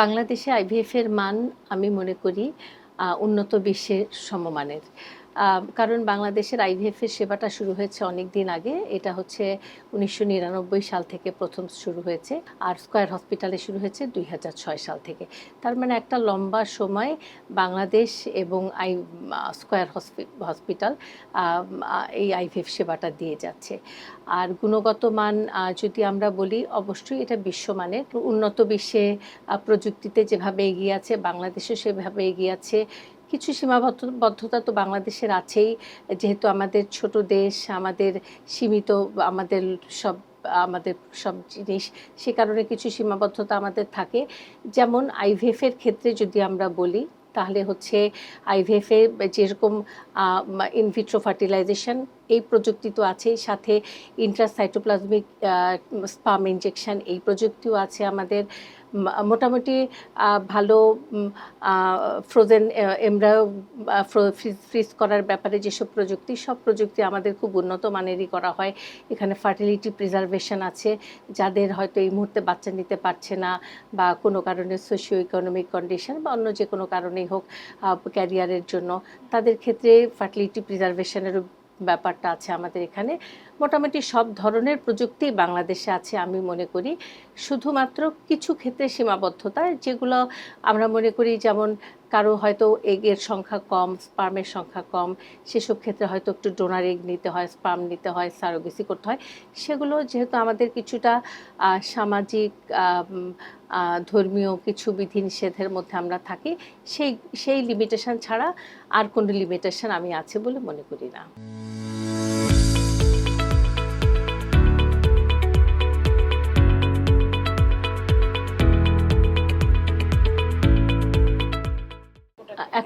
বাংলাদেশে আইভিএফ এর মান আমি মনে করি উন্নত বিশ্বের সমমানের। কারণ বাংলাদেশের আইভিএফ এর সেবাটা শুরু হয়েছে অনেক দিন আগে। এটা হচ্ছে উনিশশো নিরানব্বই সাল থেকে প্রথম শুরু হয়েছে। আর স্কয়ার হসপিটালে শুরু হয়েছে দুই হাজার ছয় সাল থেকে। তার মানে একটা লম্বা সময় বাংলাদেশ এবং আই স্কয়ার হসপিটাল এই আইভিএফ সেবাটা দিয়ে যাচ্ছে। আর গুণগত মান যদি আমরা বলি, অবশ্যই এটা বিশ্বমানের। উন্নত বিশ্বে প্রযুক্তিতে যেভাবে এগিয়ে আছে, বাংলাদেশও সেভাবে এগিয়ে আছে। কিছু সীমাবদ্ধতা তো বাংলাদেশের আছেই। যেহেতু আমাদের ছোট দেশ, আমাদের সীমিত, আমাদের সব আমাদের সব জিনিস, সে কারণে কিছু সীমাবদ্ধতা আমাদের থাকে। যেমন আইভিএফ এর ক্ষেত্রে যদি আমরা বলি, তাহলে হচ্ছে আইভিএফ যেরকম ইনভিট্রো ফার্টিলাইজেশন এই প্রযুক্তি তো আছেই, সাথে ইন্ট্রাসাইটোপ্লাজমিক স্পাম ইনজেকশন এই প্রযুক্তিও আছে আমাদের। মোটামুটি ভালো ফ্রোজেন এমব্রায়ো ফ্রিজ করার ব্যাপারে যেসব প্রযুক্তি, সব প্রযুক্তি আমাদের খুব উন্নত মানেরই করা হয়। এখানে ফার্টিলিটি প্রিজার্ভেশন আছে, যাদের হয়তো এই মুহূর্তে বাচ্চা নিতে পারছে না বা কোনো কারণে সোশিও ইকোনমিক কন্ডিশন বা অন্য যে কোনো কারণেই হোক ক্যারিয়ারের জন্য। তাদের ক্ষেত্রে ফার্টিলিটি প্রিজার্ভেশনেরও ব্যাপারটা আছে আমাদের এখানে। মোটামুটি সব ধরনের প্রযুক্তি বাংলাদেশে আছে আমি মনে করি। শুধুমাত্র কিছু ক্ষেত্রে সীমাবদ্ধতা, যেগুলো আমরা মনে করি যেমন কারও হয়তো এগের সংখ্যা কম স্পার্মের সংখ্যা কম, সেসব ক্ষেত্রে হয়তো একটু ডোনার এগ নিতে হয় স্পার্ম নিতে হয় সারোগেসি করতে হয়। সেগুলো যেহেতু আমাদের কিছুটা সামাজিক ধর্মীয় কিছু বিধিনিষেধের মধ্যে আমরা থাকি, সেই সেই লিমিটেশন ছাড়া আর কোনো লিমিটেশন আমি আছে বলে মনে করি না।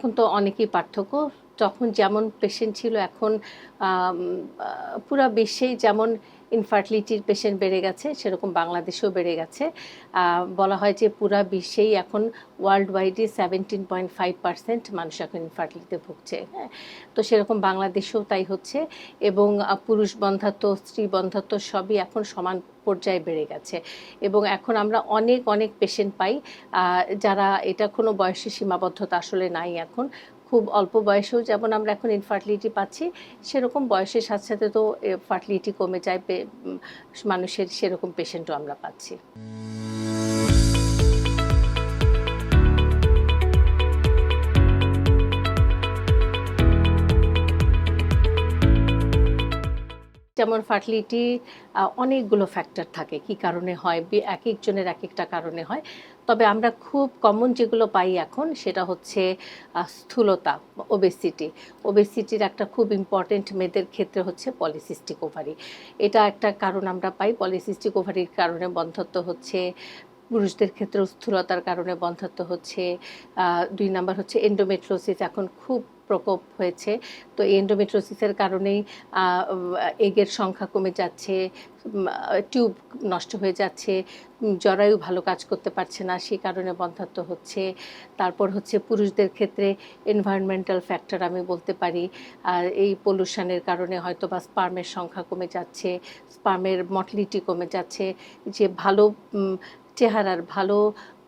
এখন তো অনেকই পার্থক্য। তখন যেমন পেশেন্ট ছিল এখন পুরা বিশ্বেই যেমন ইনফার্টিলিটির পেশেন্ট বেড়ে গেছে, সেরকম বাংলাদেশেও বেড়ে গেছে। বলা হয় যে পুরা বিশ্বেই এখন ওয়ার্ল্ড ওয়াইডে সেভেন্টিন পয়েন্ট ফাইভ পার্সেন্ট মানুষ এখন ইনফার্টিলিটিতে ভুগছে হ্যাঁ। তো সেরকম বাংলাদেশেও তাই হচ্ছে এবং পুরুষ বন্ধাত্ব স্ত্রী বন্ধাত্ব সবই এখন সমান পর্যায়ে বেড়ে গেছে। এবং এখন আমরা অনেক অনেক পেশেন্ট পাই যারা এটা কোনো বয়সী সীমাবদ্ধতা আসলে নাই এখন। খুব অল্প বয়সেও যেমন আমরা এখন ইনফার্টিলিটি পাচ্ছি, সেরকম বয়সের সাথে সাথে তো ফার্টিলিটি কমে যায় মানুষের সেরকম পেশেন্টও আমরা পাচ্ছি। যেমন ফার্টিলিটি অনেকগুলো ফ্যাক্টর থাকে। কি কারণে হয়? এক একজনের এক একটা কারণে হয়। তবে আমরা খুব কমন যেগুলো পাই এখন, সেটা হচ্ছে স্থূলতা ওবেসিটি ওবেসিটির একটা খুব ইম্পর্টেন্ট মেয়েদের ক্ষেত্রে হচ্ছে পলিসিস্টিক ওভারি এটা একটা কারণ আমরা পাই। পলিসিস্টিক ওভারির কারণে বন্ধত্ব হচ্ছে পুরুষদের ক্ষেত্রে স্থূলতার কারণে বন্ধ্যত্ব হচ্ছে দুই নাম্বার হচ্ছে এন্ডোমেট্রোসিস এখন খুব প্রকোপ হয়েছে। তো এন্ডোমেট্রোসিসের কারণেই এগের সংখ্যা কমে যাচ্ছে টিউব নষ্ট হয়ে যাচ্ছে জরায়ু ভালো কাজ করতে পারছে না, সেই কারণে বন্ধাত্ব হচ্ছে। তারপর হচ্ছে পুরুষদের ক্ষেত্রে এনভায়রনমেন্টাল ফ্যাক্টর আমি বলতে পারি, আর এই পলিউশনের কারণে হয়তো বা স্পার্মের সংখ্যা কমে যাচ্ছে স্পার্মের মর্টিলিটি কমে যাচ্ছে। যে ভালো চেহারার ভালো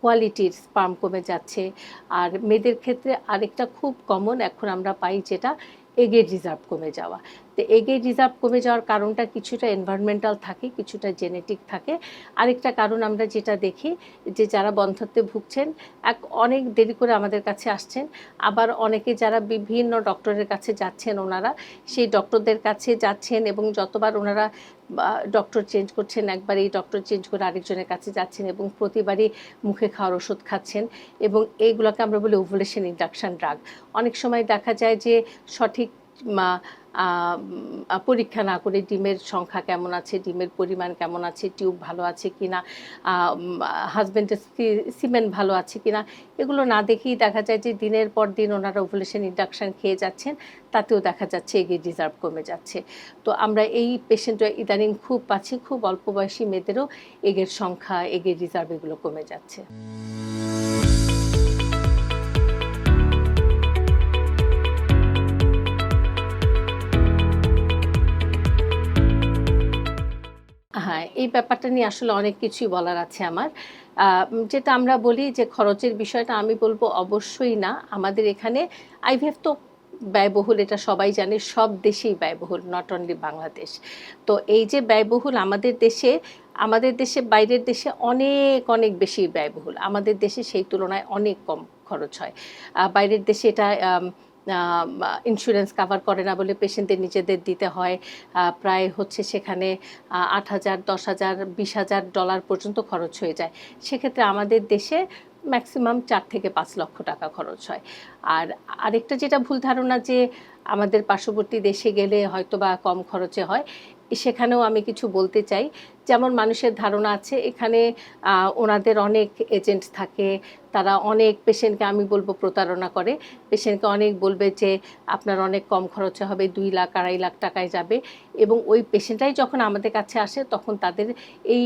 কোয়ালিটির স্পার্ম কমে যাচ্ছে। আর মেয়েদের ক্ষেত্রে আরেকটা খুব কমন এখন আমরা পাই যেটা এগের রিজার্ভ কমে যাওয়া। তো এগের রিজার্ভ কমে যাওয়ার কারণটা কিছুটা এনভায়রনমেন্টাল থাকে, কিছুটা জেনেটিক থাকে। আরেকটা কারণ আমরা যেটা দেখি যে যারা বন্ধত্বে ভুগছেন, এক অনেক দেরি করে আমাদের কাছে আসছেন। আবার অনেকে যারা বিভিন্ন ডক্টরের কাছে যাচ্ছেন ওনারা, সেই ডক্টরদের কাছে যাচ্ছেন এবং যতবার ওনারা ডক্টর চেঞ্জ করছেন, একবার এই ডক্টর চেঞ্জ করে আরেকজনের কাছে যাচ্ছেন এবং প্রতিবারই মুখে খাওয়ার ওষুধ খাচ্ছেন এবং এইগুলোকে আমরা বলি ওভুলেশন ইন্ডাকশান ড্রাগ অনেক সময় দেখা যায় যে সঠিক পরীক্ষা না করে ডিমের সংখ্যা কেমন আছে, ডিমের পরিমাণ কেমন আছে, টিউব ভালো আছে কিনা হাজব্যান্ডের সিমেন্ট ভালো আছে কি না এগুলো না দেখেই দেখা যায় যে দিনের পর দিন ওনারা ওভুলেশন ইন্ডাকশান খেয়ে যাচ্ছেন, তাতেও দেখা যাচ্ছে এগিয়ে রিজার্ভ কমে যাচ্ছে। তো আমরা এই পেশেন্টরা ইদানিং খুব পাচ্ছি, খুব অল্প বয়সী মেয়েদেরও এগের সংখ্যা, এগের রিজার্ভ এগুলো কমে যাচ্ছে। এই ব্যাপারটা নিয়ে আসলে অনেক কিছুই বলার আছে আমার। যেটা আমরা বলি যে খরচের বিষয়টা আমি বলব অবশ্যই না। আমাদের এখানে আইভিএফ তো ব্যয়বহুল, এটা সবাই জানে, সব দেশেই ব্যয়বহুল নট অনলি বাংলাদেশ। তো এই যে ব্যয়বহুল আমাদের দেশে আমাদের দেশে, বাইরের দেশে অনেক অনেক বেশি ব্যয়বহুল। আমাদের দেশে সেই তুলনায় অনেক কম খরচ হয়। বাইরের দেশে এটা ইন্স্যুরেন্স কাভার করে না বলে পেশেন্টদের নিজেদের দিতে হয়। প্রায় হচ্ছে সেখানে আট হাজার, দশ হাজার, বিশ হাজার ডলার পর্যন্ত খরচ হয়ে যায়। সেক্ষেত্রে আমাদের দেশে ম্যাক্সিমাম চার থেকে পাঁচ লক্ষ টাকা খরচ হয়। আর আরেকটা যেটা ভুল ধারণা যে আমাদের পার্শ্ববর্তী দেশে গেলে হয়তো বা কম খরচে হয়, সেখানেও আমি কিছু বলতে চাই যেমন মানুষের ধারণা আছে, এখানে ওনাদের অনেক এজেন্ট থাকে, তারা অনেক পেশেন্টকে আমি বলব প্রতারণা করে। পেশেন্টকে অনেক বলবে যে, আপনার অনেক কম খরচে হবে, দুই লাখ, আড়াই লাখ টাকায় যাবে। এবং ওই পেশেন্টটাই যখন আমাদের কাছে আসে, তখন তাদের এই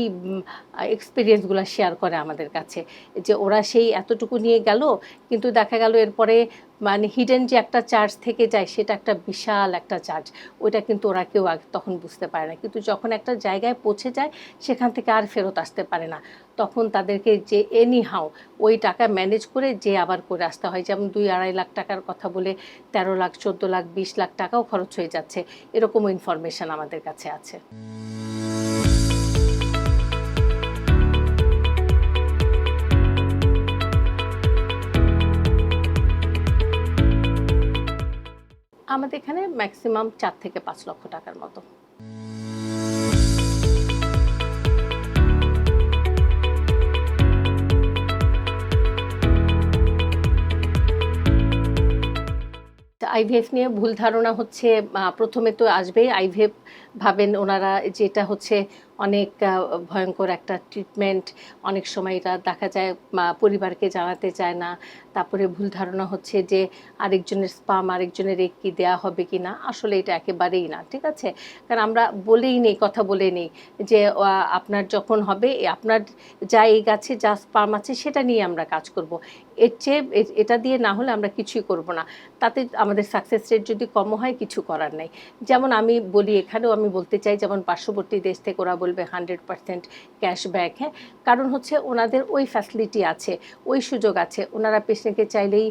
এক্সপিরিয়েন্সগুলো শেয়ার করে আমাদের কাছে। যে ওরা সেই এতটুকু নিয়ে গেল, কিন্তু দেখা গেল এরপরে মানে হিডেন যে একটা চার্জ থেকে যায়, সেটা একটা বিশাল একটা চার্জ ওইটা কিন্তু ওরা কেউ আগে তখন বুঝতে পারে না। কিন্তু যখন একটা জায়গায় পৌঁছে যায়, সেখান থেকে আর ফেরত আসতে পারে না। তখন তাদেরকে যে এনি হাও ওই টাকা ম্যানেজ করে, যে আবার করে আসতে হয়। যেমন দুই আড়াই লাখ টাকার কথা বলে, তেরো লাখ, চোদ্দ লাখ, বিশ লাখ টাকাও খরচ হয়ে যাচ্ছে। এরকমও ইনফরমেশন আমাদের কাছে আছে। আমাদের এখানে ম্যাক্সিমাম চার থেকে পাঁচ লক্ষ টাকার মতো। আইভিএফ নিয়ে ভুল ধারণা হচ্ছে প্রথমে তো আসবেই। আইভিএফ ভাবেন ওনারা যেটা হচ্ছে অনেক ভয়ঙ্কর একটা ট্রিটমেন্ট অনেক সময় এটা দেখা যায় পরিবারকে জানাতে চায় না। তারপরে ভুল ধারণা হচ্ছে যে আরেকজনের স্পাম আরেকজনের এক কি দেওয়া হবে কি না। আসলে এটা একেবারেই না, ঠিক আছে? কারণ আমরা বলেই নেই, কথা বলে নেই যে আপনার যখন হবে আপনার যা এই গাছে যা স্পাম আছে, সেটা নিয়ে আমরা কাজ করব। এর চেয়ে এটা দিয়ে না হলে আমরা কিছুই করব না। তাতে আমাদের সাকসেস রেট যদি কম হয়, কিছু করার নেই। যেমন আমি বলি এখানেও আমি বলতে চাই, যেমন পার্শ্ববর্তী দেশ থেকে ওরা বলবে হান্ড্রেড পার্সেন্ট ক্যাশব্যাক হ্যাঁ? কারণ হচ্ছে ওনাদের ওই ফ্যাসিলিটি আছে, ওই সুযোগ আছে। ওনারা পেশেন্টকে চাইলেই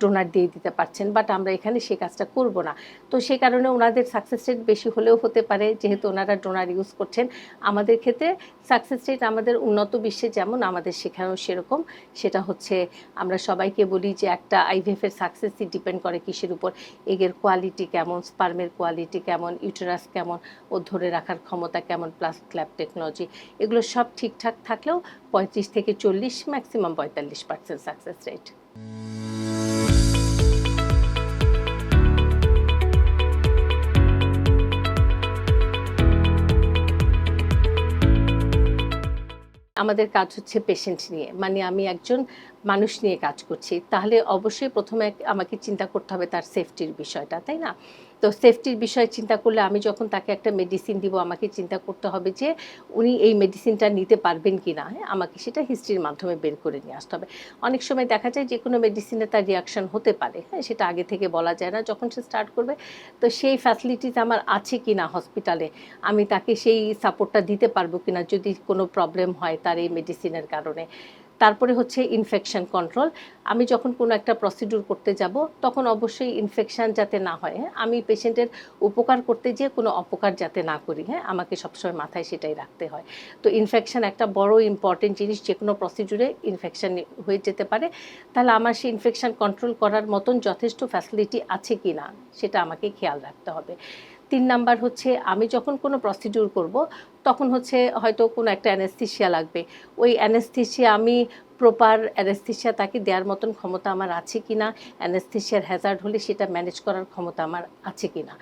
ডোনার দিয়ে দিতে পারছেন বাট আমরা এখানে সেই কাজটা করব না। তো সেই কারণে ওনাদের সাকসেস রেট বেশি হলেও হতে পারে, যেহেতু ওনারা ডোনার ইউজ করছেন। আমাদের ক্ষেত্রে সাকসেস রেট আমাদের উন্নত বিশ্বে যেমন আমাদের সেখানেও সেরকম। সেটা হচ্ছে আমরা সবাইকে বলি যে একটা আইভিএফের সাকসেসই ডিপেন্ড করে কিসের উপর? এগের কোয়ালিটি কেমন? স্পার্মের কোয়ালিটি কেমন? ইউটেরাস কেমন? ও ধরে রাখার ক্ষমতা কেমন? প্লাস ক্ল্যাব টেকনোলজি এগুলো সব ঠিকঠাক থাকলেও পঁয়ত্রিশ থেকে চল্লিশ ম্যাক্সিমাম পঁয়তাল্লিশ পার্সেন্ট সাকসেস রেট আমাদের কাজ হচ্ছে পেশেন্ট নিয়ে মানে আমি একজন মানুষ নিয়ে কাজ করছি। তাহলে অবশ্যই প্রথমে আমাকে চিন্তা করতে হবে তার সেফটির বিষয়টা, তাই না? তো সেফটির বিষয়ে চিন্তা করলে আমি যখন তাকে একটা মেডিসিন দিব, আমাকে চিন্তা করতে হবে যে উনি এই মেডিসিনটা নিতে পারবেন কি না হ্যাঁ আমাকে সেটা হিস্ট্রির মাধ্যমে বের করে নিয়ে আসতে হবে। অনেক সময় দেখা যায় যে কোনো মেডিসিনে তার রিয়াকশন হতে পারে। হ্যাঁ সেটা আগে থেকে বলা যায় না যখন সে স্টার্ট করবে। তো সেই ফ্যাসিলিটিস আমার আছে কি না হসপিটালে আমি তাকে সেই সাপোর্টটা দিতে পারব কি না যদি কোনো প্রবলেম হয় তার এই মেডিসিনের কারণে? তারপরে হচ্ছে ইনফেকশন কন্ট্রোল আমি যখন কোনো একটা প্রসিডিউর করতে যাব, তখন অবশ্যই ইনফেকশন যাতে না হয় হ্যাঁ? আমি পেশেন্টের উপকার করতে যেয়ে কোনো অপকার যাতে না করি হ্যাঁ? আমাকে সবসময় মাথায় সেটাই রাখতে হয়। তো ইনফেকশন একটা বড় ইম্পর্টেন্ট জিনিস, যে কোনো প্রসিডিউরে ইনফেকশন হয়ে যেতে পারে। তাহলে আমার সেই ইনফেকশন কন্ট্রোল করার মতন যথেষ্ট ফ্যাসিলিটি আছে কি না সেটা আমাকে খেয়াল রাখতে হবে। তিন নাম্বার হচ্ছে, আমি যখন কোনো প্রসিডিউর করব, তখন হচ্ছে হয়তো কোনো একটা অ্যানেস্থিসিয়া লাগবে। ওই অ্যানেস্থিসিয়া আমি প্রপার অ্যানেস্থিসিয়া তাকে দেওয়ার মতন ক্ষমতা আমার আছে কি না অ্যানেস্থিসিয়ার হ্যাজার্ড হলে সেটা ম্যানেজ করার ক্ষমতা আমার আছে কি না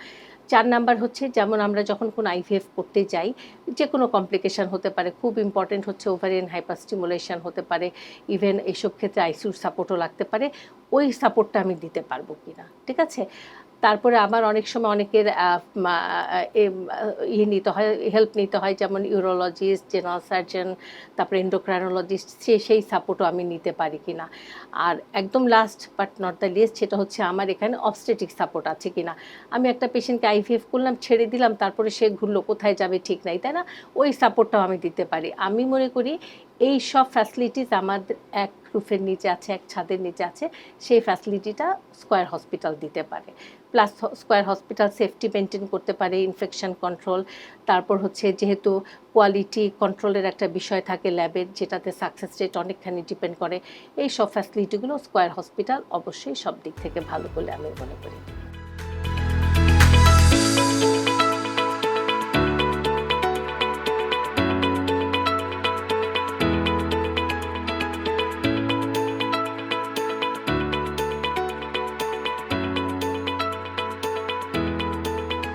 চার নাম্বার হচ্ছে, যেমন আমরা যখন কোনো আইভিএফ করতে যাই যে কোনো কমপ্লিকেশন হতে পারে, খুব ইম্পর্টেন্ট হচ্ছে ওভারিয়ান হাইপারস্টিমুলেশন হতে পারে ইভেন এইসব ক্ষেত্রে আইসিউর সাপোর্টও লাগতে পারে, ওই সাপোর্টটা আমি দিতে পারব কি না ঠিক আছে? তারপরে আবার অনেক সময় অনেকের আহ, ইয়ে নিতে হয় হেল্প নিতে হয় যেমন ইউরোলজিস্ট জেনারেল সার্জন তারপরে এন্ডোক্রাইনোলজিস্ট সে সেই সাপোর্টও আমি নিতে পারি কিনা। আর একদম last but not the least সেটা হচ্ছে আমার এখানে অবস্টেটিক সাপোর্ট আছে কিনা। আমি একটা পেশেন্টকে আইভিএফ করলাম ছেড়ে দিলাম তারপরে সে ঘুরলো কোথায় যাবে ঠিক নাই তাই না? ওই সাপোর্টটাও আমি দিতে পারি। আমি মনে করি এই সব ফ্যাসিলিটিস আমাদের এক রুফের নিচে আছে, এক ছাদের নিচে আছে, সেই ফ্যাসিলিটিটা স্কোয়ার হসপিটাল দিতে পারে। Plus square hospital safety maintain করতে পারে ইনফেকশন কন্ট্রোল তারপর হচ্ছে যেহেতু কোয়ালিটি কন্ট্রোলের একটা বিষয় থাকে ল্যাবের, যেটাতে সাকসেস রেট অনেকখানি ডিপেন্ড করে এই সব ফ্যাসিলিটিগুলো স্কোয়ার হসপিটাল অবশ্যই সব দিক থেকে ভালো বলে আমি মনে করি।